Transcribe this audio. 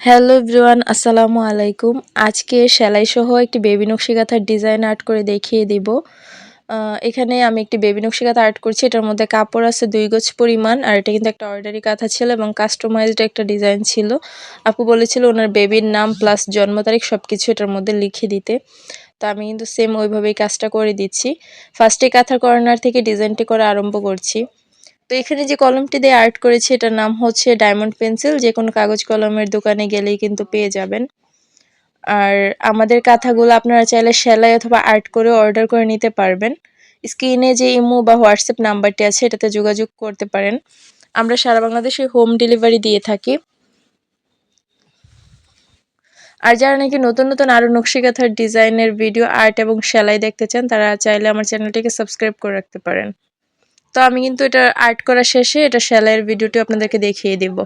Hello everyone, আসসালামু আলাইকুম। আজকে সেলাই সহ একটি বেবি নকশি কাঁথার ডিজাইন আর্ট করে দেখিয়ে দিব। এখানে আমি একটি বেবি নকশি কাঁথা আর্ট করছি। এটার মধ্যে কাপড় আছে দুই গজ পরিমাণ, আর এটা কিন্তু একটা অর্ডারি কাঁথা ছিল এবং কাস্টমাইজড একটা ডিজাইন ছিল। আপু বলেছিল ওনার বেবির নাম প্লাস জন্ম তারিখ সব কিছু এটার মধ্যে লিখে দিতে। তো আমি কিন্তু সেম ওইভাবেই কাজটা করে দিচ্ছি। ফার্স্টে কাঁথার কর্নার থেকে ডিজাইনটি করা আরম্ভ করছি। তো এখানে যে কলমটি দিয়ে আর্ট করেছি, এটার নাম হচ্ছে ডায়মন্ড পেন্সিল যে কোনো কাগজ কলমের দোকানে গেলেই কিন্তু পেয়ে যাবেন। আর আমাদের কাঁথাগুলো আপনারা চাইলে সেলাই অথবা আর্ট করে অর্ডার করে নিতে পারবেন। স্ক্রিনে যে ইমো বা হোয়াটসঅ্যাপ নাম্বারটি আছে, এটাতে যোগাযোগ করতে পারেন। আমরা সারা বাংলাদেশে হোম ডেলিভারি দিয়ে থাকি। আর যারা নাকি নতুন নতুন আরও নকশি কাঁথার ডিজাইনের ভিডিও আর্ট এবং সেলাই দেখতে চান, তারা চাইলে আমার চ্যানেলটিকে সাবস্ক্রাইব করে রাখতে পারেন। তো আমি কিন্তু এটা আর্ট করা শেষে এটা সেলাইয়ের ভিডিওটি আপনাদেরকে দেখিয়ে দিব।